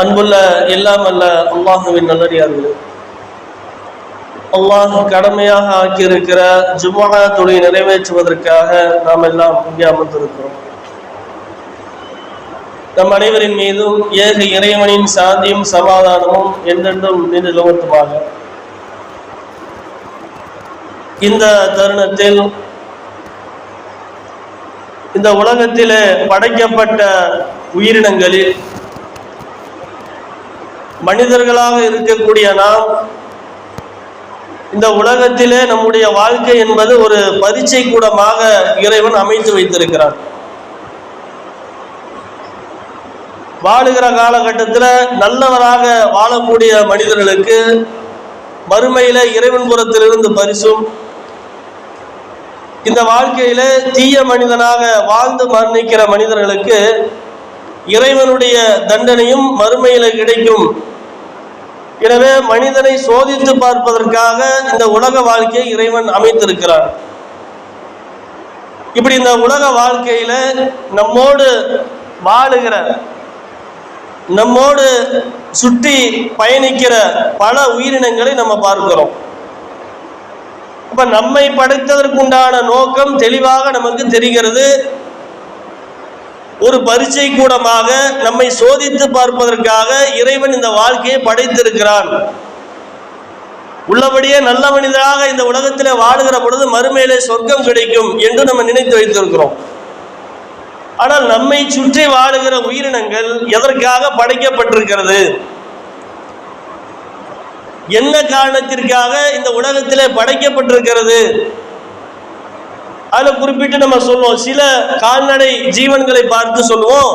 அன்புள்ள எல்லாம் அல்ல அல்லாஹுவின் நல்லடியார்களே. அல்லாஹ் கடமையாக ஆக்கியிருக்கிற ஜுமா தொழில் நிறைவேற்றுவதற்காக நாம் எல்லாம் இங்கே அமர்ந்திருக்கிறோம். நம் அனைவரின் மீதும் ஏக இறைவனின் சாந்தியும் சமாதானமும் என்றென்றும் நின்று நிலவட்டுமாக. இந்த தருணத்தில் இந்த உலகத்திலே படைக்கப்பட்ட உயிரினங்களில் மனிதர்களாக இருக்கக்கூடிய நாம் இந்த உலகத்திலே நம்முடைய வாழ்க்கை என்பது ஒரு பரீட்சை கூடமாக இறைவன் அமைத்து வைத்திருக்கிறான். வாழுகிற காலகட்டத்தில் நல்லவராக வாழக்கூடிய மனிதர்களுக்கு மறுமையில இறைவன் புறத்திலிருந்து பரிசும். இந்த வாழ்க்கையில தீய மனிதனாக வாழ்ந்து மரணிக்கிற மனிதர்களுக்கு இறைவனுடைய தண்டனையும் மறுமையில கிடைக்கும். எனவே மனிதனை சோதித்து பார்ப்பதற்காக இந்த உலக வாழ்க்கையை இறைவன் அமைத்திருக்கிறார் இப்படி இந்த உலக வாழ்க்கையில நம்மோடு வாழுகிற நம்மோடு சுற்றி பயணிக்கிற பல உயிரினங்களை நம்ம பார்க்கிறோம். அப்ப நம்மை படைத்ததற்குண்டான நோக்கம் தெளிவாக நமக்கு தெரிகிறது. ஒரு பரீட்சை கூடமாக நம்மை சோதித்து பார்ப்பதற்காக இறைவன் இந்த வாழ்க்கையை படைத்திருக்கிறான். உள்ளபடியே நல்ல மனிதராக இந்த உலகத்திலே வாழுகிற பொழுது மறுமையிலே சொர்க்கம் கிடைக்கும் என்று நம்ம நினைத்து வைத்திருக்கிறோம். ஆனால் நம்மை சுற்றி வாழுகிற உயிரினங்கள் எதற்காக படைக்கப்பட்டிருக்கிறது? என்ன காரணத்திற்காக இந்த உலகத்திலே படைக்கப்பட்டிருக்கிறது? அதில் குறிப்பிட்டு நம்ம சொல்லுவோம். சில கால்நடை ஜீவன்களை பார்த்து சொல்லுவோம்.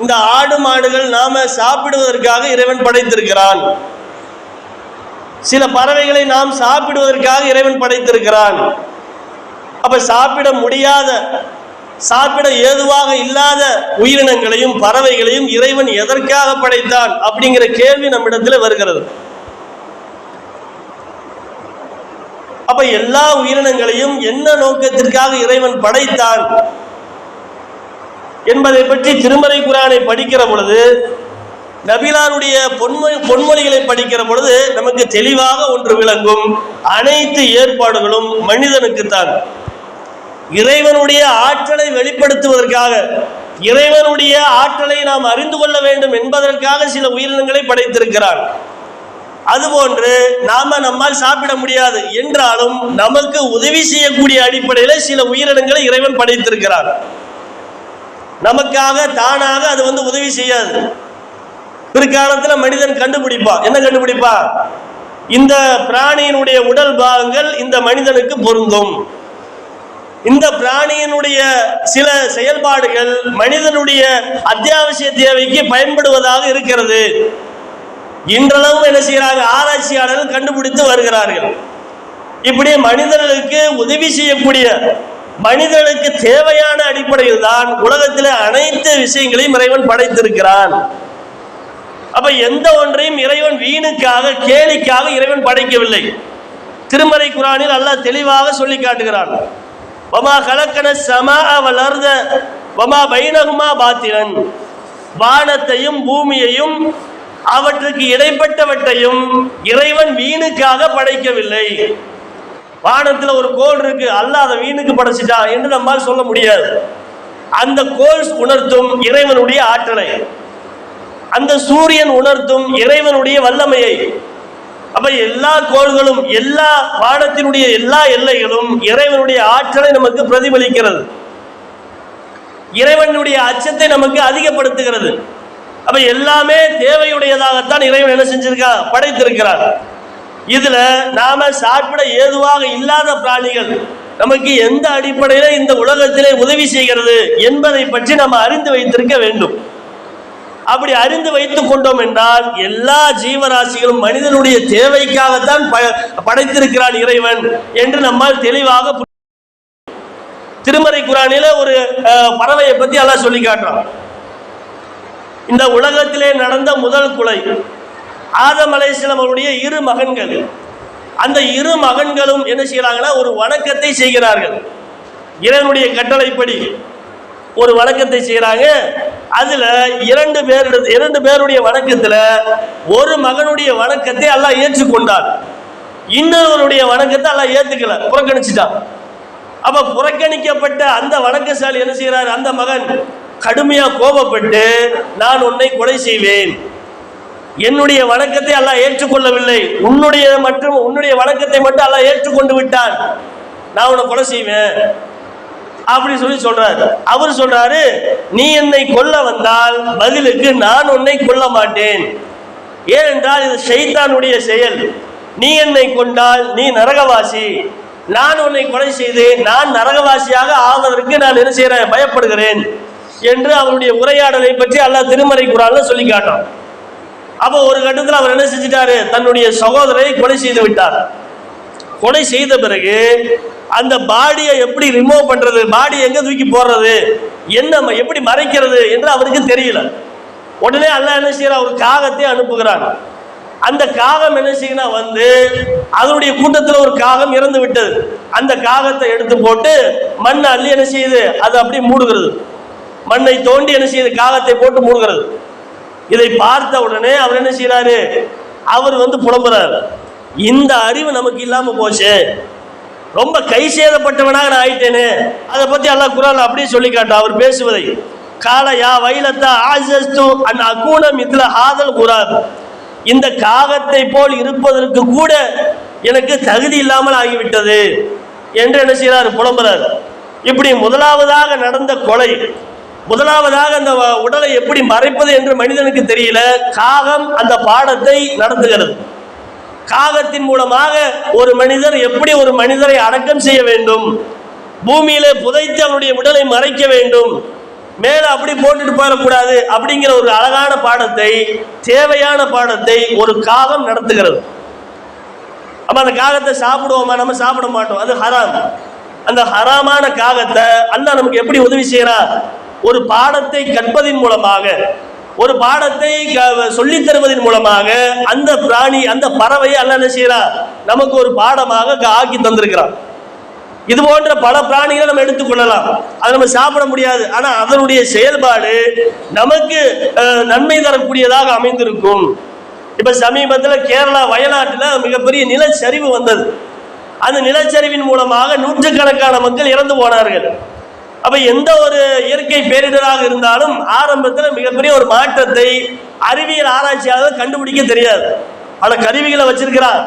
இந்த ஆடு மாடுகள் நாம சாப்பிடுவதற்காக இறைவன் படைத்திருக்கிறான். சில பறவைகளை நாம் சாப்பிடுவதற்காக இறைவன் படைத்திருக்கிறான். அப்ப சாப்பிட முடியாத சாப்பிட ஏதுவாக இல்லாத உயிரினங்களையும் பறவைகளையும் இறைவன் எதற்காக படைத்தான் அப்படிங்கிற கேள்வி நம்மிடத்தில் வருகிறது. அப்ப எல்லா உயிரினங்களையும் என்ன நோக்கத்திற்காக இறைவன் படைத்தான் என்பதை பற்றி திருமறை குரானை படிக்கிற பொழுது நபிலானுடைய பொன்மொழி பொன்மொழிகளை படிக்கிற பொழுது நமக்கு தெளிவாக ஒன்று விளங்கும். அனைத்து ஏற்பாடுகளும் மனிதனுக்குத்தான். இறைவனுடைய ஆற்றலை வெளிப்படுத்துவதற்காக இறைவனுடைய ஆற்றலை நாம் அறிந்து கொள்ள வேண்டும் என்பதற்காக சில உயிரினங்களை படைத்திருக்கிறான். அதுபோன்று நாம நம்மால் சாப்பிட முடியாது என்றாலும் நமக்கு உதவி செய்யக்கூடிய அடிப்படையில் சில உயிரினங்களை இறைவன் படைத்திருக்கிறார். நமக்காக தானாக அது வந்து உதவி செய்யாது. பிற்காலத்தில் மனிதன் கண்டுபிடிப்பான். என்ன கண்டுபிடிப்பான்? இந்த பிராணியினுடைய உடல் பாகங்கள் இந்த மனிதனுக்கு பொருந்தும். இந்த பிராணியினுடைய சில செயல்பாடுகள் மனிதனுடைய அத்தியாவசிய தேவைக்கு பயன்படுவதாக இருக்கிறது. இன்றளவும் என்ன செய்கிறாங்க? ஆராய்ச்சியாளர்கள் கண்டுபிடித்து வருகிறார்கள். இப்படி மனிதர்களுக்கு உதவி செய்யக்கூடிய மனிதனுக்கு தேவையான அடிப்படையில் தான் உலகத்தில் அனைத்து விஷயங்களையும் இறைவன் படைத்திருக்கிறான். அப்ப எந்த ஒன்றையும் இறைவன் வீணுக்காக கேலிக்காக இறைவன் படைக்கவில்லை. திருமறை குரானில் அல்லாஹ் தெளிவாக சொல்லி காட்டுகிறான். வமா கலக்கன சமா வளர்ந்த வமா பைனகுமா பாத்திரன். வானத்தையும் பூமியையும் அவற்றுக்கு இடைப்பட்டவற்றையும் இறைவன் வீணுக்காக படைக்கவில்லை. வானத்தில் ஒரு கோல் இருக்கு அல்ல அதை வீணுக்கு படைச்சிட்டா என்று நம்மால் சொல்ல முடியாது. அந்த கோல் உணர்த்தும் இறைவனுடைய ஆற்றலை. அந்த சூரியன் உணர்த்தும் இறைவனுடைய வல்லமையை. அப்ப எல்லா கோள்களும் எல்லா வானத்தினுடைய எல்லா எல்லைகளும் இறைவனுடைய ஆற்றலை நமக்கு பிரதிபலிக்கிறது. இறைவனுடைய அச்சத்தை நமக்கு அதிகப்படுத்துகிறது. அப்ப எல்லாமே தேவையுடையதாகத்தான் இறைவன் என்ன செஞ்சிருக்கா? படைத்திருக்கிறார். இதுல நாம சாப்பிட ஏதுவாக இல்லாத பிராணிகள் நமக்கு எந்த அடிப்படையில இந்த உலகத்திலே உதவி செய்கிறது என்பதை பற்றி நம்ம அறிந்து வைத்திருக்க வேண்டும். அப்படி அறிந்து வைத்துக் கொண்டோம் என்றால் எல்லா ஜீவராசிகளும் மனிதனுடைய தேவைக்காகத்தான் படைத்திருக்கிறான் இறைவன் என்று நம்மால் தெளிவாக திருமறை குரானில ஒரு பறவையை பத்தி எல்லாம் சொல்லி காட்டுறான். இந்த உலகத்திலே நடந்த முதல் கொலை ஆதம் அலைஸ்லாம் அவருடைய இரு மகன்கள். அந்த இரு மகன்களும் என்ன செய்கிறாங்கன்னா ஒரு வணக்கத்தை செய்கிறார்கள். இறைவனுடைய கட்டளைப்படி ஒரு வணக்கத்தை செய்கிறாங்க. அதுல இரண்டு பேர் இரண்டு பேருடைய வணக்கத்துல ஒரு மகனுடைய வணக்கத்தை எல்லாம் ஏற்றுக்கொண்டார் இன்னொருடைய வணக்கத்தை எல்லாம் ஏத்துக்கல புறக்கணிச்சுட்டான். அப்ப புறக்கணிக்கப்பட்ட அந்த வணக்கசாலி என்ன செய்யறாரு அந்த மகன் கடுமையா கோபப்பட்டு நான் உன்னை கொலை செய்வேன். என்னுடைய வணக்கத்தை அல்லாஹ் ஏற்றுக்கொள்ளவில்லை. உன்னுடைய மற்றும் உன்னுடைய வணக்கத்தை மட்டும் அல்லாஹ் ஏற்றுக்கொண்டு விட்டான். நான் உன்னை கொலை செய்வேன். அப்படி சொல்லி சொல்றாரு. அவர் சொல்றாரு நீ என்னை கொல்ல வந்தால் பதிலுக்கு நான் உன்னை கொல்ல மாட்டேன். ஏனென்றால் இது ஷைத்தானுடைய செயல். நீ என்னை கொண்டால் நீ நரகவாசி. நான் உன்னை கொலை செய்து நான் நரகவாசியாக ஆவதற்கு நான் என்ன செய்கிறேன் பயப்படுகிறேன். என்று அவருடைய உரையாடலை பற்றி அல்லாஹ் திருமறை குரான்ல சொல்லி காட்டான். அப்போ ஒரு கட்டத்தில் அவர் என்ன செஞ்சிட்டாரு? தன்னுடைய சகோதரரை கொலை செய்து விட்டார். கொலை செய்த பிறகு அந்த பாடியை எப்படி ரிமூவ் பண்றது? பாடி எங்க தூக்கி போடுறது? என்ன எப்படி மறைக்கிறது என்று அவருக்கு தெரியல. உடனே அல்லா என்ன செய்யறான் ஒரு காகத்தை அனுப்புகிறாங்க அந்த காகம் என்ன செய்யணும் வந்து அதனுடைய கூட்டத்தில் ஒரு காகம் இறந்து விட்டது. அந்த காகத்தை எடுத்து போட்டு மண் அள்ளி என்ன செய்யுது? அது அப்படியே மூடுகிறது. மண்ணை தோண்டி என்ன செய்யுது காகத்தை போட்டு மூடுகிறது. இதை பார்த்த உடனே அவர் என்ன செய்யறாரு அவர் வந்து புலம்புறாரு. இந்த அறிவு நமக்கு இல்லாம போச்சு. ரொம்ப கை சேதப்பட்டவனாக நான் ஆயிட்டேனே. அதை பத்தி எல்லாம் குரான் அப்படியே சொல்லி காட்டும். அவர் பேசுவதை. காலையா வயலத்தா வைலத்தா ஆஜஸ்து அன் அகூன மித்ல ஆதல் குரான். இந்த காகத்தை போல் இருப்பதற்கு கூட எனக்கு தகுதி இல்லாமல் ஆகிவிட்டது. என்று என்ன செய்கிறார் புலம்புறார். இப்படி முதலாவதாக நடந்த கொலை முதலாவதாக அந்த வ- உடலை எப்படி மறைப்பது என்று மனிதனுக்கு தெரியல. காகம் அந்த பாடத்தை நடத்துகிறது. காகத்தின் மூலமாக ஒரு மனிதர் எப்படி ஒரு மனிதரை அடக்கம் செய்ய வேண்டும்? பூமியிலே புதைத்து அவனுடைய உடலை மறைக்க வேண்டும். மேல அப்படி போட்டுட்டு போயிடக்கூடாது அப்படிங்கிற ஒரு அழகான பாடத்தை தேவையான பாடத்தை ஒரு காகம் நடத்துகிறது. அப்ப அந்த காகத்தை சாப்பிடுவோமா? நம்ம சாப்பிட மாட்டோம். அது ஹராம். அந்த ஹராமான காகத்தை அல்லாஹ் நமக்கு எப்படி உதவி செய்யறா? ஒரு பாடத்தை கற்பதின் மூலமாக ஒரு பாடத்தை க- சொல்லித் தருவதன் மூலமாக அந்த பிராணி அந்த பறவையை அல்ல என்ன செய்யறான் நமக்கு ஒரு பாடமாக ஆக்கி தந்திருக்கிறான். இது போன்ற பல பிராணிகளை நம்ம எடுத்துக்கொள்ளலாம் அதை நம்ம சாப்பிட முடியாது. ஆனா அதனுடைய செயல்பாடு நமக்கு நன்மை தரக்கூடியதாக அமைந்திருக்கும். இப்ப சமீபத்தில் கேரளா வயநாட்டில் மிகப்பெரிய நிலச்சரிவு வந்தது. அந்த நிலச்சரிவின் மூலமாக நூற்றுக்கணக்கான மக்கள் இறந்து போனார்கள். அப்ப எந்த ஒரு இயற்கை பேரிடராக இருந்தாலும் ஆரம்பத்தில் மிகப்பெரிய ஒரு மாற்றத்தை அறிவியல் ஆராய்ச்சியாளர் கண்டுபிடிக்க தெரியாது. பல கருவிகளை வச்சிருக்கிறார்.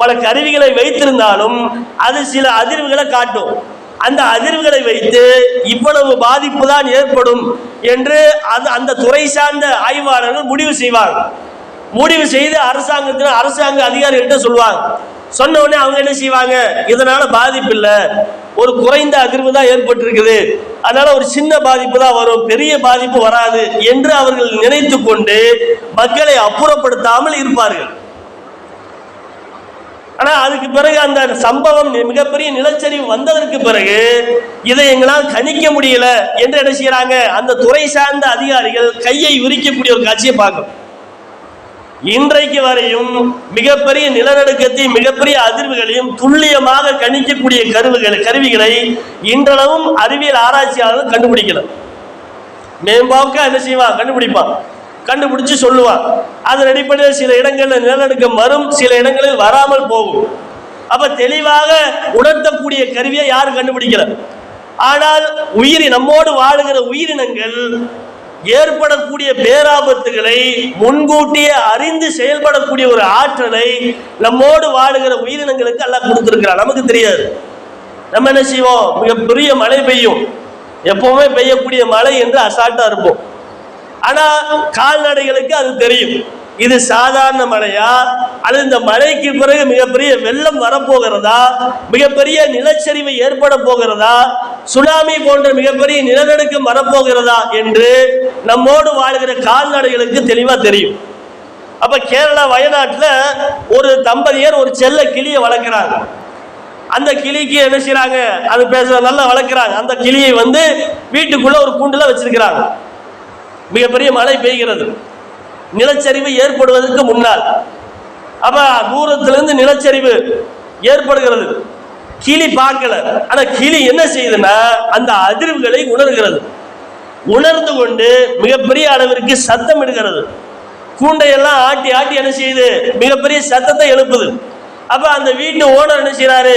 பல கருவிகளை வைத்திருந்தாலும் அது சில அதிர்வுகளை காட்டும். அந்த அதிர்வுகளை வைத்து இவ்வளவு பாதிப்பு தான் ஏற்படும் என்று அது அந்த துறை சார்ந்த ஆய்வாளர்கள் முடிவு செய்வார் முடிவு செய்து அரசாங்கத்தில் அரசாங்க அதிகாரிகள்கிட்ட சொல்லுவாங்க சொன்ன உடனே அவங்க என்ன செய்வாங்க? இதனால பாதிப்பு இல்லை. ஒரு குறைந்த அதிர்வு தான் ஏற்பட்டிருக்குது. அதனால ஒரு சின்ன பாதிப்பு தான் வரும். பெரிய பாதிப்பு வராது என்று அவர்கள் நினைத்து கொண்டு மக்களை அப்புறப்படுத்தாமல் இருப்பார்கள். ஆனா அதுக்கு பிறகு அந்த சம்பவம் மிகப்பெரிய நிலச்சரிவு வந்ததற்கு பிறகு இதை எங்களால் கணிக்க முடியல என்று என்ன செய்யறாங்க? அந்த துறை சார்ந்த அதிகாரிகள் கையை விரிக்கக்கூடிய ஒரு காட்சியை பார்க்கணும். இன்றைக்கு வரையும் மிகப்பெரிய நிலநடுக்கத்தையும் மிகப்பெரிய அதிர்வுகளையும் துல்லியமாக கணிக்கக்கூடிய கருவிகள் கருவிகளை இன்றளவும் அறிவியல் ஆராய்ச்சியாளர்கள் கண்டுபிடிக்கல. மேம்பாவுக்கா என்ன செய்வான் கண்டுபிடிப்பான் கண்டுபிடிச்சு சொல்லுவான் அதன் அடிப்படையில் சில இடங்களில் நிலநடுக்கம் வரும் சில இடங்களில் வராமல் போகும். அப்ப தெளிவாக உணர்த்தக்கூடிய கருவியை யாரும் கண்டுபிடிக்கல. ஆனால் உயிரி நம்மோடு வாழுகிற உயிரினங்கள் ஏற்படக்கூடிய பேராபத்துகளை முன்கூட்டியே அறிந்து செயல்படக்கூடிய ஒரு ஆற்றலை நம்மோடு வாழுகிற உயிரினங்களுக்கு எல்லாம் கொடுத்திருக்கிறான். நமக்கு தெரியாது. நம்ம என்ன செய்வோம்? மிகப்பெரிய மழை பெய்யும். எப்பவுமே பெய்யக்கூடிய மழை என்று அசால்ட்டா இருப்போம். ஆனா கால்நடைகளுக்கு அது தெரியும். இது சாதாரண மழையா? அல்லது இந்த மழைக்கு பிறகு மிகப்பெரிய வெள்ளம் வரப்போகிறதா? மிகப்பெரிய நிலச்சரிவு ஏற்பட போகிறதா? சுனாமி போன்ற மிகப்பெரிய நிலநடுக்கம் வரப்போகிறதா என்று நம்மோடு வாழ்கிற கால்நடைகளுக்கு தெளிவா தெரியும். அப்ப கேரளா வயநாட்டில் ஒரு தம்பதியர் ஒரு செல்ல கிளியை வளர்க்கிறாங்க. அந்த கிளிக்கு என்ன செய்யறாங்க அது பேச நல்லா வளர்க்குறாங்க. அந்த கிளியை வந்து வீட்டுக்குள்ள ஒரு கூண்டுல வச்சிருக்கிறாங்க. மிகப்பெரிய மழை பெய்கிறது. நிலச்சரிவு ஏற்படுவதற்கு முன்னால். அப்ப தூரத்திலிருந்து நிலச்சரிவு ஏற்படுகிறது. கிளி பார்க்கல. ஆனா கிளி என்ன செய்யுதுன்னா அந்த அதிர்வுகளை உணர்கிறது. உணர்ந்து கொண்டு மிகப்பெரிய அளவிற்கு சத்தம் இடுகிறது. கூண்டையெல்லாம் ஆட்டி ஆட்டி என்ன செய்யுது? மிகப்பெரிய சத்தத்தை எழுப்புது. அப்ப அந்த வீட்டு ஓனர் என்ன செய்யறாரு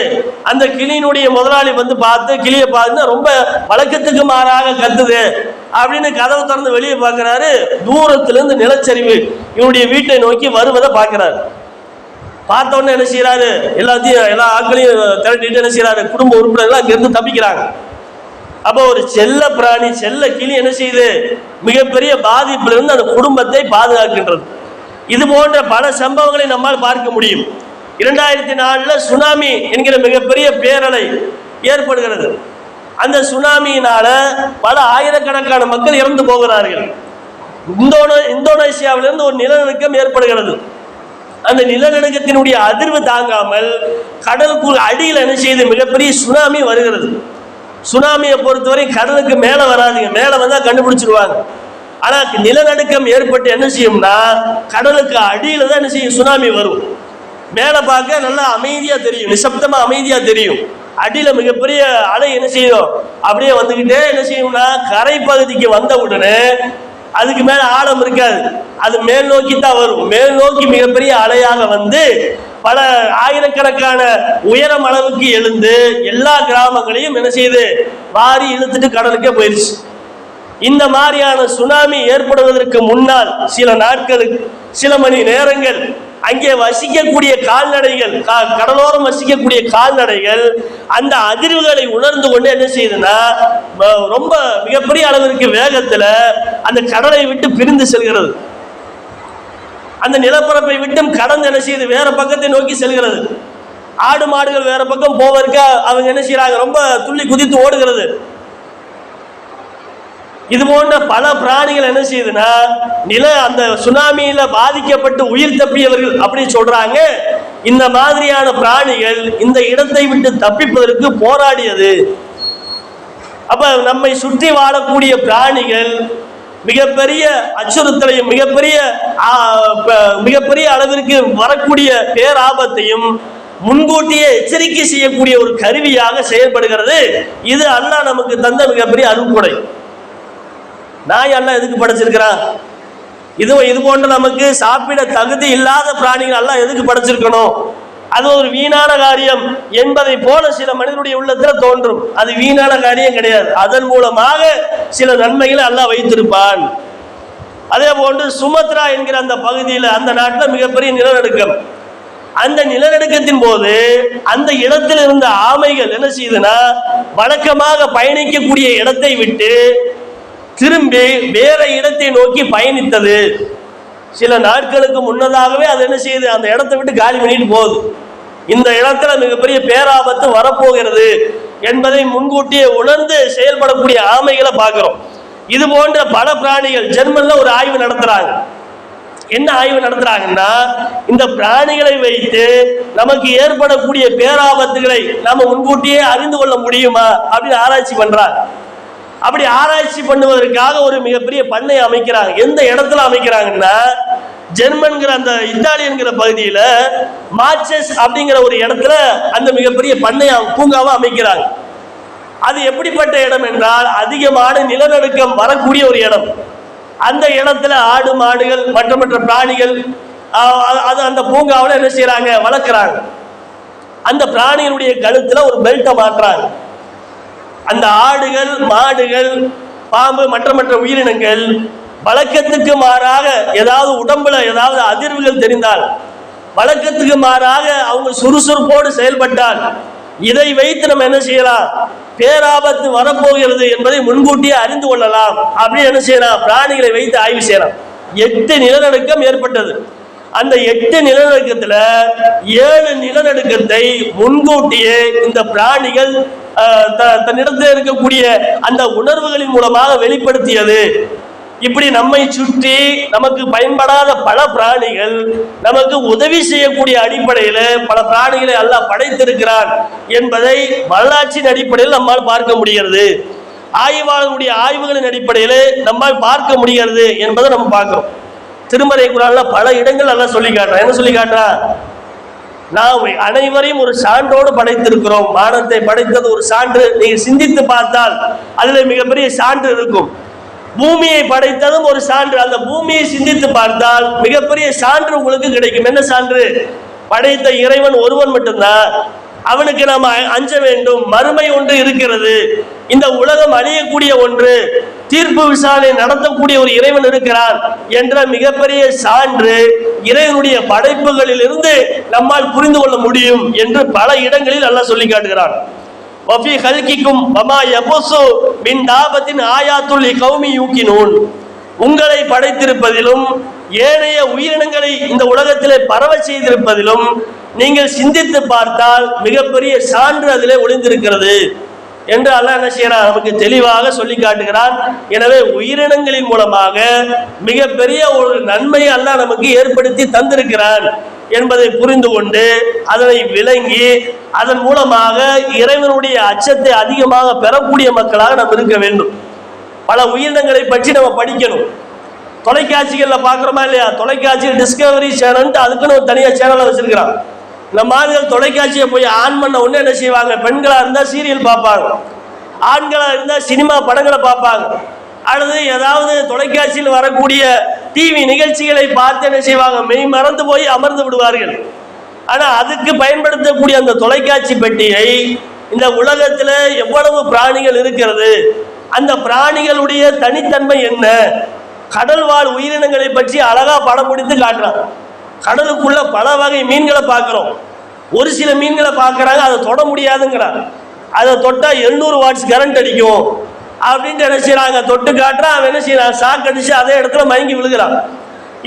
அந்த கிளியினுடைய முதலாளி வந்து பார்த்து கிளியை பார்த்து ரொம்ப வழக்கத்துக்கு மாறாக கத்துது அப்படின்னு கதவை திறந்து வெளியே பார்க்கறாரு. தூரத்துல இருந்து நிலச்சரிவு. இவனுடைய வீட்டை நோக்கி வருவதை பார்க்கறாரு. பார்த்த உடனே என்ன செய்யறாரு எல்லாத்தையும் எல்லா ஆட்களையும் திரட்டிட்டு என்ன செய்யறாரு குடும்ப உறுப்பினர்கள் அங்கிருந்து தப்பிக்கிறாங்க. அப்போ ஒரு செல்ல பிராணி செல்ல கிளி என்ன செய்யுது? மிகப்பெரிய பாதிப்பிலிருந்து அந்த குடும்பத்தை பாதுகாக்கின்றது. இது போன்ற பல சம்பவங்களை நம்மால் பார்க்க முடியும். இரண்டாயிரத்தி நாலில் சுனாமி என்கிற மிகப்பெரிய பேரலை ஏற்படுகிறது. அந்த சுனாமியினால பல ஆயிரக்கணக்கான மக்கள் இறந்து போகிறார்கள். இந்தோனே இந்தோனேசியாவிலிருந்து ஒரு நிலநடுக்கம் ஏற்படுகிறது. அந்த நிலநடுக்கத்தினுடைய அதிர்வு தாங்காமல் கடலுக்குள் அடியில் என்ன செய்து மிகப்பெரிய சுனாமி வருகிறது. சுனாமியை பொறுத்தவரை கடலுக்கு மேலே வராதுங்க. மேலே வந்தால் கண்டுபிடிச்சிருவாங்க. ஆனால் நிலநடுக்கம் ஏற்பட்டு என்ன செய்யும்னா கடலுக்கு அடியில் தான் என்ன செய்யும்? சுனாமி வரும். மேலே பார்க்க நல்லா அமைதியாக தெரியும் நிசப்தமாக அமைதியாக தெரியும். அடியில் மிகப்பெரிய அலை என்ன செய்யும்? அப்படியே வந்துக்கிட்டே என்ன செய்யும்னா கரை பகுதிக்கு வந்த உடனே அதுக்கு மேலே ஆழம் இருக்காது. அது மேல் நோக்கி தான் வரும். மேல் நோக்கி மிகப்பெரிய அலையாக வந்து பல ஆயிரக்கணக்கான உயரம் அளவுக்கு எழுந்து எல்லா கிராமங்களையும் என்ன செய்யுது வாரி இழுத்துட்டு கடலுக்கே போயிடுச்சு இந்த மாதிரியான சுனாமி ஏற்படுவதற்கு முன்னால் சில நாட்களுக்கு சில மணி நேரங்கள் அங்கே வசிக்கக்கூடிய கால்நடைகள் கா- கடலோரம் வசிக்கக்கூடிய கால்நடைகள் அந்த அதிர்வுகளை உணர்ந்து கொண்டு என்ன செய்யுதுன்னா ரொம்ப மிகப்பெரிய அளவிற்கு வேகத்துல அந்த கடலை விட்டு பிரிந்து செல்கிறது. அந்த நிலப்பரப்பை விட்டும் கடந்து என்ன செய்யுது வேற பக்கத்தை நோக்கி செல்கிறது. ஆடு மாடுகள் வேற பக்கம் போவதற்கு அவங்க என்ன செய்யறாங்க ரொம்ப துள்ளி குதித்து ஓடுகிறது. இது போன்ற பல பிராணிகள் என்ன செய்யுதுன்னா நில அந்த சுனாமியில பாதிக்கப்பட்டு உயிர் தப்பியவர்கள் அப்படி சொல்றாங்க. இந்த மாதிரியான பிராணிகள் இந்த இடத்தை விட்டு தப்பிப்பதற்கு போராடியது. அப்ப நம்மை சுற்றி வாழக்கூடிய பிராணிகள் மிகப்பெரிய அச்சுறுத்தலையும் மிகப்பெரிய மிகப்பெரிய அளவிற்கு வரக்கூடிய பேராபத்தையும் முன்கூட்டியே எச்சரிக்கை செய்யக்கூடிய ஒரு கருவியாக செயல்படுகிறது. இது அல்லாஹ் நமக்கு தந்த மிகப்பெரிய அருள்கொடை. நாய் எல்லாம் எதுக்கு படைச்சிருக்கிறான் இது இது போன்ற நமக்கு சாப்பிட தகுதி இல்லாத பிராணிகள் எல்லாம் எதுக்கு படைச்சிருக்கணும்? அது ஒரு வீணான காரியம் என்பதை போல சில மனிதனுடைய உள்ளத்தில் தோன்றும். அது வீணான காரியம் கிடையாது. அதன் மூலமாக சில நன்மைகளை எல்லாம் வைத்திருப்பான். அதே போன்று சுமத்ரா என்கிற அந்த பகுதியில் அந்த நாட்டில் மிகப்பெரிய நிலநடுக்கம். அந்த நிலநடுக்கத்தின் போது அந்த இடத்தில் இருந்த ஆமைகள் என்ன செய்யுதுன்னா வழக்கமாக பயணிக்கக்கூடிய இடத்தை விட்டு திரும்பி வேற இடத்தை நோக்கி பயணித்தது. சில நாட்களுக்கு முன்னதாகவே அது என்ன செய்யுது அந்த இடத்தை விட்டு காலி பண்ணிட்டு போகுது. இந்த இடத்துல மிகப்பெரிய பேராபத்து வரப்போகிறது என்பதை முன்கூட்டியே உணர்ந்து செயல்படக்கூடிய ஆமைகளை பார்க்கிறோம். இது போன்ற பல பிராணிகள் ஜெர்மன்ல ஒரு ஆய்வு நடத்துறாங்க. என்ன ஆய்வு நடத்துறாங்கன்னா இந்த பிராணிகளை வைத்து நமக்கு ஏற்படக்கூடிய பேராபத்துகளை நம்ம முன்கூட்டியே அறிந்து கொள்ள முடியுமா அப்படின்னு ஆராய்ச்சி பண்றாங்க. அப்படி ஆராய்ச்சி பண்ணுவதற்காக ஒரு மிகப்பெரிய பண்ணை அமைக்கிறாங்க. எந்த இடத்துல அமைக்கிறாங்கன்னா ஜெர்மன்கிற அந்த இத்தாலியன்கிற பகுதியில் மார்ச்சஸ் அப்படிங்கிற ஒரு இடத்துல அந்த மிகப்பெரிய பண்ணை பூங்காவை அமைக்கிறாங்க. அது எப்படிப்பட்ட இடம் என்றால் அதிகமான நிலநடுக்கம் வரக்கூடிய ஒரு இடம். அந்த இடத்துல ஆடு மாடுகள் மற்ற மற்ற பிராணிகள் அது- அந்த பூங்காவில் என்ன செய்கிறாங்க வளர்க்குறாங்க. அந்த பிராணிகளுடைய கழுத்தில் ஒரு பெல்ட்டை மாட்டுறாங்க அந்த ஆடுகள் மாடுகள் பாம்பு மற்ற மற்ற உயிரினங்கள் வழக்கத்துக்கு மாறாக ஏதாவது உடம்புல ஏதாவது அதிர்வுகள் தெரிந்தால் வழக்கத்துக்கு மாறாக அவங்க சுறுசுறுப்போடு செயல்பட்டால் இதை வைத்து நம்ம என்ன செய்யலாம்? பேராபத்து வரப்போகிறது என்பதை முன்கூட்டியே அறிந்து கொள்ளலாம். அப்படின்னு என்ன செய்யலாம்? பிராணிகளை வைத்து ஆய்வு செய்யலாம். எட்டு நிலநடுக்கம் ஏற்பட்டது. அந்த எட்டு நிலநடுக்கத்துல ஏழு நிலநடுக்கத்தை முன்கூட்டியே இந்த பிராணிகள் தன்னிடத்தில் இருக்கக்கூடிய அந்த உணர்வுகளின் மூலமாக வெளிப்படுத்தியது. இப்படி நம்மை சுற்றி நமக்கு பயன்படாத பல பிராணிகள் நமக்கு உதவி செய்யக்கூடிய அடிப்படையில் பல பிராணிகளை அல்லாஹ் படைத்திருக்கிறான் என்பதை வரலாற்றின் அடிப்படையில் நம்மால் பார்க்க முடிகிறது. ஆய்வாளர்களுடைய ஆய்வுகளின் அடிப்படையில் நம்மால் பார்க்க முடிகிறது என்பதை நம்ம பார்க்கிறோம். திருமறை குரான்ல பல இடங்கள் எல்லாம் சொல்லி காட்டுறான். என்ன சொல்லி காட்டுறான்? நாம் அனைவரையும் ஒரு சான்றோடு படைத்திருக்கிறோம். வானத்தை படைத்தது ஒரு சான்று. நீங்க சிந்தித்து பார்த்தால் அதுல மிகப்பெரிய சான்று இருக்கும். பூமியை படைத்ததும் ஒரு சான்று. அந்த பூமியை சிந்தித்து பார்த்தால் மிகப்பெரிய சான்று உங்களுக்கு கிடைக்கும். என்ன சான்று? படைத்த இறைவன் ஒருவன் மட்டும்தான். அவனுக்கு நாம் அஞ்ச வேண்டும். மறுமை ஒன்று இருக்கிறது. இந்த உலகம் அழியக்கூடிய ஒன்று தீர்ப்பு விசாரணை நடத்தக்கூடிய ஒரு இறைவன் இருக்கிறான் என்ற மிகப்பெரிய சான்று இறைவனுடைய படைப்புகளில் இருந்து நம்மால் புரிந்து கொள்ள முடியும் என்று பல இடங்களில் அல்ல சொல்லி காட்டுகிறான். வஃபி ஹல்கிக்கும் வமா யபுசு மின் தாபத்தின் கௌமி யூக்கினூன் உங்களை படைத்திருப்பதிலும் ஏனைய உயிரினங்களை இந்த உலகத்திலே பரவ செய்திருப்பதிலும் நீங்கள் சிந்தித்து பார்த்தால் மிகப்பெரிய சான்று அதிலே ஒளிந்திருக்கிறது. என்று அல்லாஹ் என்ன செய்யறான் நமக்கு தெளிவாக சொல்லி காட்டுகிறான். எனவே உயிரினங்களின் மூலமாக மிகப்பெரிய ஒரு நன்மையை அல்லாஹ் நமக்கு ஏற்படுத்தி தந்திருக்கிறான் என்பதை புரிந்து கொண்டு அதனை விளங்கி அதன் மூலமாக இறைவனுடைய அச்சத்தை அதிகமாக பெறக்கூடிய மக்களாக நாம் இருக்க வேண்டும். பல உயிரினங்களை பற்றி நம்ம படிக்கணும். தொலைக்காட்சிகளில் பார்க்குறோமா இல்லையா? தொலைக்காட்சியில் டிஸ்கவரி சேனல் அதுக்குன்னு ஒரு தனியாக சேனலை வச்சிருக்கிறான். நம்ம ஆண்கள் தொலைக்காட்சியை போய் ஆன் பண்ண உடனே என்ன செய்வாங்க? பெண்களாக இருந்தால் சீரியல் பார்ப்பாங்க. ஆண்களாக இருந்தால் சினிமா படங்களை பார்ப்பாங்க. அல்லது ஏதாவது தொலைக்காட்சியில் வரக்கூடிய டிவி நிகழ்ச்சிகளை பார்த்து என்ன செய்வாங்க? மெய் மறந்து போய் அமர்ந்து விடுவார்கள். ஆனால் அதுக்கு பயன்படுத்தக்கூடிய அந்த தொலைக்காட்சி பெட்டியை இந்த உலகத்தில் எவ்வளவு பிராணிகள் இருக்கிறது? அந்த பிராணிகளுடைய தனித்தன்மை என்ன? கடல் வாழ் உயிரினங்களை பற்றி அழகா படம் பிடித்து காட்டுறான். கடலுக்குள்ள பல வகை மீன்களை பார்க்குறோம். ஒரு சில மீன்களை பார்க்குறாங்க அதை தொட முடியாதுங்கிறார் அதை தொட்டால் எழுநூறு வாட்ஸ் கரண்ட் அடிக்கும். அப்படின்ட்டு என்ன செய்கிறாங்க தொட்டு காட்டுறான் அவன் என்ன செய்யறான் சாக்கு அடிச்சு அதே இடத்துல மயங்கி விழுகிறான்.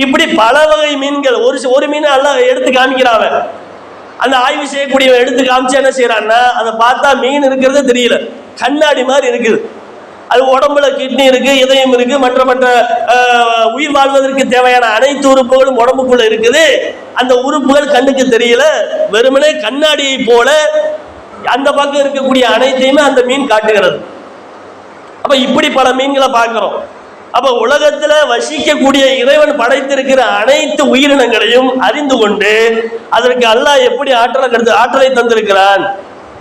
இப்படி பல வகை மீன்கள் ஒரு ஒரு மீனை எல்லாம் எடுத்து காமிக்கிறான் அவன். அந்த ஆய்வு செய்யக்கூடியவன் எடுத்து காமிச்சு என்ன செய்யறான்னா அதை பார்த்தா மீன் இருக்கிறது தெரியல. கண்ணாடி மாதிரி இருக்குது. அது உடம்புல கிட்னி இருக்கு இதயம் இருக்கு மற்ற மற்ற உயிர் வாழ்வதற்கு தேவையான அனைத்து உறுப்புகளும் உடம்புக்குள்ள இருக்குது. அந்த உறுப்புகள் கண்ணுக்கு தெரியல. வெறுமனே கண்ணாடியை போல அந்த பக்கம் இருக்கக்கூடிய அனைத்தையுமே அந்த மீன் காட்டுகிறது. அப்ப இப்படி பல மீன்களை பார்க்கிறோம். அப்ப உலகத்துல வசிக்கக்கூடிய இறைவன் படைத்திருக்கிற அனைத்து உயிரினங்களையும் அறிந்து கொண்டு அதற்கு அல்லாஹ் எப்படி ஆற்றலை ஆற்றலை தந்திருக்கிறான்?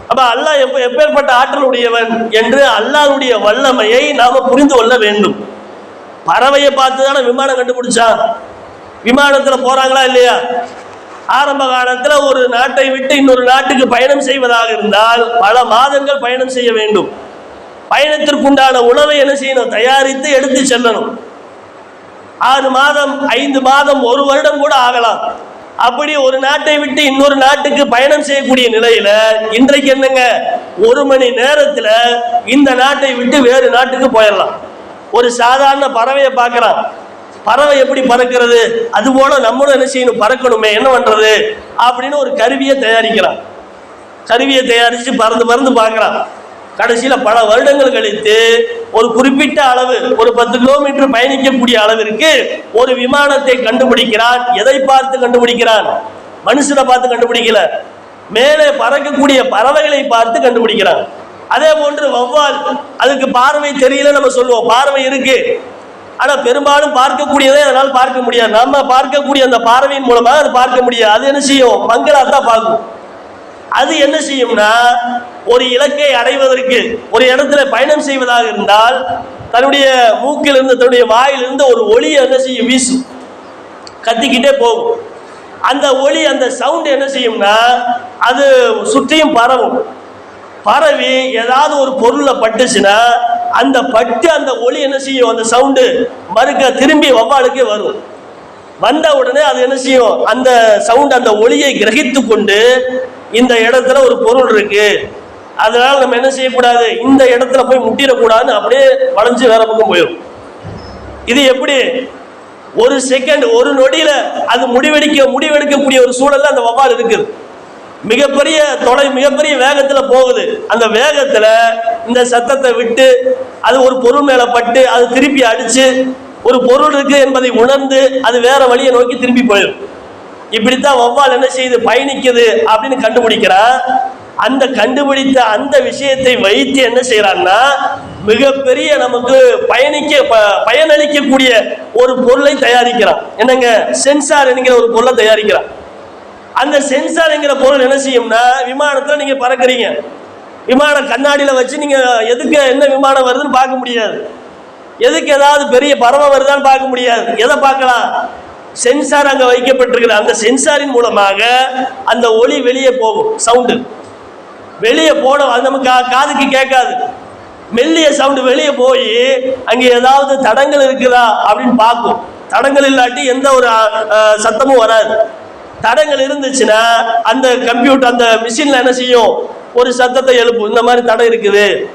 அப்ப அல்லாஹ் எப்ப எப்பேற்பட்ட ஆற்றல் உடையவன் என்று அல்லாஹ்வுடைய வல்லமையை நாம புரிந்து கொள்ள வேண்டும். பறவையை பார்த்து தானே விமானம் கண்டுபிடிச்சான் விமானத்துல போறாங்களா இல்லையா? ஆரம்ப காலத்துல ஒரு நாட்டை விட்டு இன்னொரு நாட்டுக்கு பயணம் செய்வதாக இருந்தால் பல மாதங்கள் பயணம் செய்ய வேண்டும். பயணத்திற்குண்டான உணவை என்ன செய்யணும்? தயாரித்து எடுத்து செல்லணும். ஆறு மாதம் ஐந்து மாதம் ஒரு வருடம் கூட ஆகலாம். அப்படி ஒரு நாட்டை விட்டு இன்னொரு நாட்டுக்கு பயணம் செய்யக்கூடிய நிலையில இன்றைக்கு என்னங்க? ஒரு மணி நேரத்துல இந்த நாட்டை விட்டு வேறு நாட்டுக்கு போயிடலாம். ஒரு சாதாரண பறவையை பார்க்கறான் பறவை எப்படி பறக்கிறது? அது போல நம்மளும் என்ன செய்யணும்? பறக்கணுமே. என்ன பண்றது? அப்படின்னு ஒரு கருவியை தயாரிக்கிறான் கருவியை தயாரித்து பறந்து பறந்து பார்க்குறான் கடைசியில் பல வருடங்கள் கழித்து ஒரு குறிப்பிட்ட அளவு ஒரு பத்து கிலோமீட்டர் பயணிக்கக்கூடிய அளவிற்கு ஒரு விமானத்தை கண்டுபிடிக்கிறான். எதை பார்த்து கண்டுபிடிக்கிறான்? மனுஷனை பார்த்து கண்டுபிடிக்கல. மேலே பறக்கக்கூடிய பறவைகளை பார்த்து கண்டுபிடிக்கிறான். அதே போன்று வௌவால் அதுக்கு பார்வை தெரியல நம்ம சொல்லுவோம். பார்வை இருக்கு. ஆனா பெரும்பாலும் பார்க்கக்கூடியதை அதனால் பார்க்க முடியாது. நம்ம பார்க்கக்கூடிய அந்த பார்வையின் மூலமாக அது பார்க்க முடியாது. அது என்ன செய்யும்? மங்களா தான் பார்க்கும் அது என்ன செய்யும்னா ஒரு இலக்கை அடைவதற்கு ஒரு இடத்துல பயணம் செய்வதாக இருந்தால் தன்னுடைய மூக்கிலிருந்து தன்னுடைய வாயிலிருந்து ஒரு ஒளியை என்ன செய்யும் வீசும். கத்திக்கிட்டே போகும். அந்த ஒளி அந்த சவுண்ட் என்ன செய்யும்னா அது சுற்றியும் பரவும். பரவி ஏதாவது ஒரு பொருளை பட்டுச்சுன்னா அந்த பட்டு அந்த ஒளி என்ன செய்யும் அந்த சவுண்டு மறுக்க திரும்பி வவ்வாலுக்கே வரும். வந்த உடனே அது என்ன செய்யும் அந்த சவுண்ட் அந்த ஒளியை கிரகித்து கொண்டு இந்த இடத்துல ஒரு பொருள் இருக்கு. அதனால நம்ம என்ன செய்யக்கூடாது? இந்த இடத்துல போய் முட்டிடக்கூடாதுன்னு அப்படியே வளைஞ்சு வேற பக்கம் போயிடும் இது எப்படி? ஒரு செகண்ட் ஒரு நொடியில அது முடிவெடுக்க முடிவெடுக்கக்கூடிய ஒரு சூழல்ல அந்த வவால் இருக்குது. மிகப்பெரிய தொலை மிகப்பெரிய வேகத்துல போகுது. அந்த வேகத்துல இந்த சத்தத்தை விட்டு அது ஒரு பொருள் மேல பட்டு அது திருப்பி அடிச்சு ஒரு பொருள் இருக்கு என்பதை உணர்ந்து அது வேற வழியை நோக்கி திரும்பி போயிடும் இப்படித்தான் வௌவால் என்ன செய்யுது பயணிக்குது அப்படின்னு கண்டுபிடிக்கிறான் அந்த கண்டுபிடித்த அந்த விஷயத்தை வைத்து என்ன செய்யறான்னா மிகப்பெரிய நமக்கு பயணிக்க ப- பயனளிக்கக்கூடிய ஒரு பொருளை தயாரிக்கிறான். என்னங்க? சென்சார் என்கிற ஒரு பொருளை தயாரிக்கிறான். அந்த சென்சார் என்கிற பொருள் என்ன செய்யும்னா விமானத்துல நீங்க பறக்குறீங்க. விமான கண்ணாடியில வச்சு நீங்க எதுக்கு என்ன விமானம் வருதுன்னு பார்க்க முடியாது. எதுக்கு ஏதாவது பெரிய பறவை வருதான்னு பார்க்க முடியாது. எதை பார்க்கலாம்? சென்சார் அங்கே வைக்கப்பட்டிருக்கிற அந்த சென்சாரின் மூலமாக அந்த ஒளி வெளியே போகும் சவுண்டு வெளியே போன அது நமக்கு கா- காதுக்கு கேட்காது. மெல்லிய சவுண்டு வெளியே போய் அங்கே ஏதாவது தடங்கள் இருக்குதா அப்படின்னு பார்க்கும். தடங்கள் இல்லாட்டி எந்த ஒரு சத்தமும் வராது. தடங்கள் இருந்துச்சுன்னா அந்த கம்ப்யூட்டர் அந்த மிஷினில் என்ன செய்யும்? ஒரு சத்தத்தை எழுப்பும். இந்த மாதிரி தடை இருக்குது.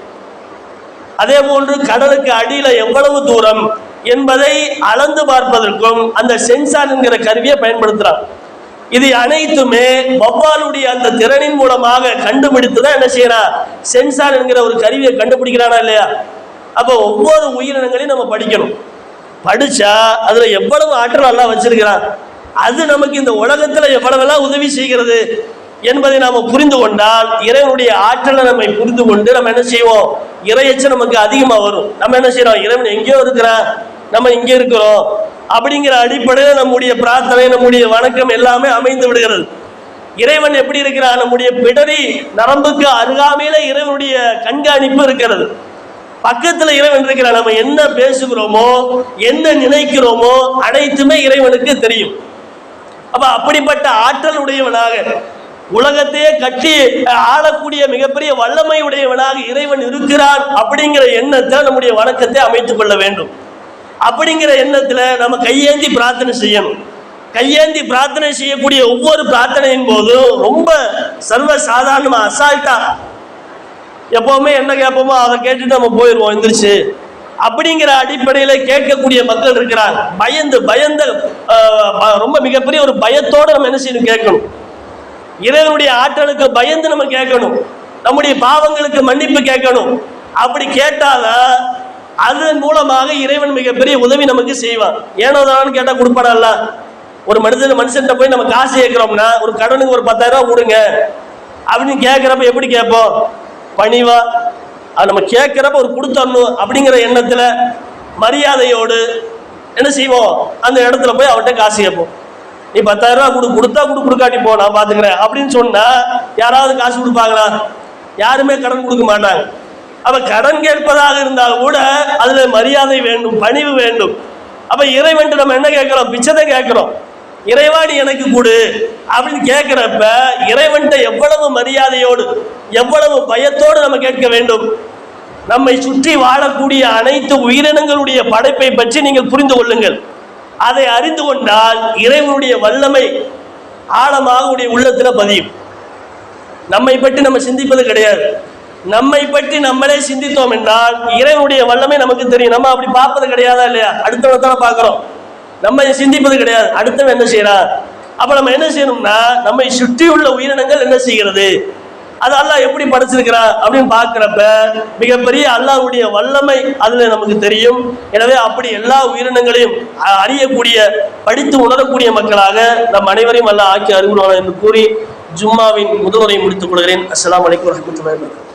அதே போன்று கடலுக்கு அடியில் எவ்வளவு தூரம்? என்பதை அளந்து பார்ப்பதற்கும் அந்த சென்சார் என்கிற கருவியை பயன்படுத்துறான். இது அனைத்துமே வவ்வாலுடைய அந்த திறனின் மூலமாக கண்டுபிடித்து தான் என்ன செய்யறான் சென்சார் என்கிற ஒரு கருவியை கண்டுபிடிக்கிறானா இல்லையா? அப்போ ஒவ்வொரு உயிரினங்களையும் நம்ம படிக்கணும். படிச்சா அதுல எவ்வளவு ஆற்றல் எல்லாம் வச்சிருக்கிறான்? அது நமக்கு இந்த உலகத்துல எவ்வளவெல்லாம் உதவி செய்கிறது என்பதை நாம புரிந்து கொண்டால் இறைவனுடைய ஆற்றலை நம்ம புரிந்து கொண்டு நம்ம என்ன செய்வோம்? இறையச்சம் நமக்கு அதிகமா வரும். நம்ம என்ன செய்யறோம்? இறைவன் எங்கேயோ இருக்கிறான். நம்ம இங்கே இருக்கிறோம் அப்படிங்கிற அடிப்படையில் நம்முடைய பிரார்த்தனை நம்முடைய வணக்கம் எல்லாமே அமைந்து விடுகிறது. இறைவன் எப்படி இருக்கிறான்? நம்முடைய பிடரி நரம்புக்கு அருகாமையில இறைவனுடைய கண்காணிப்பு இருக்கிறது. பக்கத்துல இறைவன் இருக்கிறான். நம்ம என்ன பேசுகிறோமோ என்ன நினைக்கிறோமோ அனைத்துமே இறைவனுக்கு தெரியும். அப்ப அப்படிப்பட்ட ஆற்றல் உடையவனாக உலகத்தையே கட்டி ஆளக்கூடிய மிகப்பெரிய வல்லமை உடையவனாக இறைவன் இருக்கிறான் அப்படிங்கிற எண்ணத்தை நம்முடைய வணக்கத்தை அமைத்துக் கொள்ள வேண்டும். அப்படிங்கிற எண்ணத்தில் நம்ம கையேந்தி பிரார்த்தனை செய்யணும். கையேந்தி பிரார்த்தனை செய்யக்கூடிய ஒவ்வொரு பிரார்த்தனையின் போதும் ரொம்ப சர்வ சாதாரணமா அசால்ட்டா எப்பவுமே என்ன கேட்போமோ அதை கேட்டுட்டு நம்ம போயிடுவோம் எந்திரிச்சு. அப்படிங்கிற அடிப்படையில் கேட்கக்கூடிய மக்கள் இருக்கிறாங்க பயந்து பயந்த ப- ரொம்ப மிகப்பெரிய ஒரு பயத்தோடு நம்ம என்ன செய்யணும் கேட்கணும். இறைவனுடைய ஆற்றலுக்கு பயந்து நம்ம கேட்கணும். நம்முடைய பாவங்களுக்கு மன்னிப்பு கேட்கணும். அப்படி கேட்டாதான் அதன் மூலமாக இறைவன் மிகப்பெரிய உதவி நமக்கு செய்வான். ஏனோ தானு கேட்டா கொடுப்பானல்ல. ஒரு மனிதன் மனுஷன்கிட்ட போய் நம்ம காசு கேட்குறோம்னா ஒரு கடனுக்கு ஒரு பத்தாயிரம் ரூபா கொடுங்க. அப்படின்னு கேட்கிறப்ப எப்படி கேட்போம்? பணிவா. அது நம்ம கேட்கிறப்ப ஒரு கொடுத்தரணும் அப்படிங்கிற எண்ணத்துல மரியாதையோடு என்ன செய்வோம்? அந்த இடத்துல போய் அவன்கிட்ட காசு கேட்போம். நீ பத்தாயிரம் ரூபா கொடு கொடுத்தா கொடு கொடுக்காட்டி போ நான் பாத்துக்கிறேன். அப்படின்னு சொன்னா யாராவது காசு கொடுப்பாங்களா? யாருமே கடன் கொடுக்க மாட்டாங்க. அப்ப கடன் கேட்பதாக இருந்தால் கூட அதுல மரியாதை வேண்டும் பணிவு வேண்டும். அப்ப இறைவன்ட்டு நம்ம என்ன கேட்கிறோம்? பிச்சை கேட்கிறோம். இறைவாடி எனக்கு கொடு அப்படின்னு கேட்கிறப்ப இறைவன்கிட்ட எவ்வளவு மரியாதையோடு எவ்வளவு பயத்தோடு நம்ம கேட்க வேண்டும்? நம்மை சுற்றி வாழக்கூடிய அனைத்து உயிரினங்களுடைய படைப்பை பற்றி நீங்கள் புரிந்து கொள்ளுங்கள். அதை அறிந்து கொண்டால் இறைவனுடைய வல்லமை ஆழமாக உடைய உள்ளத்தில் பதியும். நம்மை பற்றி நம்ம சிந்திப்பது கிடையாது. நம்மை பற்றி நம்மளே சிந்தித்தோம் என்றால் இறைவனுடைய வல்லமை நமக்கு தெரியும். நம்ம அப்படி பார்ப்பது கிடையாதா இல்லையா? அடுத்தவனை தானே பார்க்குறோம். நம்ம சிந்திப்பது கிடையாது. அடுத்தவன் என்ன செய்யறான் அப்ப நம்ம என்ன செய்யணும்னா நம்மை சுற்றியுள்ள உயிரினங்கள் என்ன செய்கிறது? அது அல்லாஹ் எப்படி படைச்சிருக்கிறான் அப்படின்னு பார்க்கிறப்ப மிகப்பெரிய அல்லாஹ்வுடைய வல்லமை அதுல நமக்கு தெரியும். எனவே அப்படி எல்லா உயிரினங்களையும் அறியக்கூடிய படித்து உணரக்கூடிய மக்களாக நம் அனைவரையும் அல்லாஹ் ஆக்கி அருள்வான் என்று கூறி ஜும்மாவின் முதல்வரை முடித்துக் கொள்கிறேன். அஸ்லாம் வலைக்கம் வரமத்துல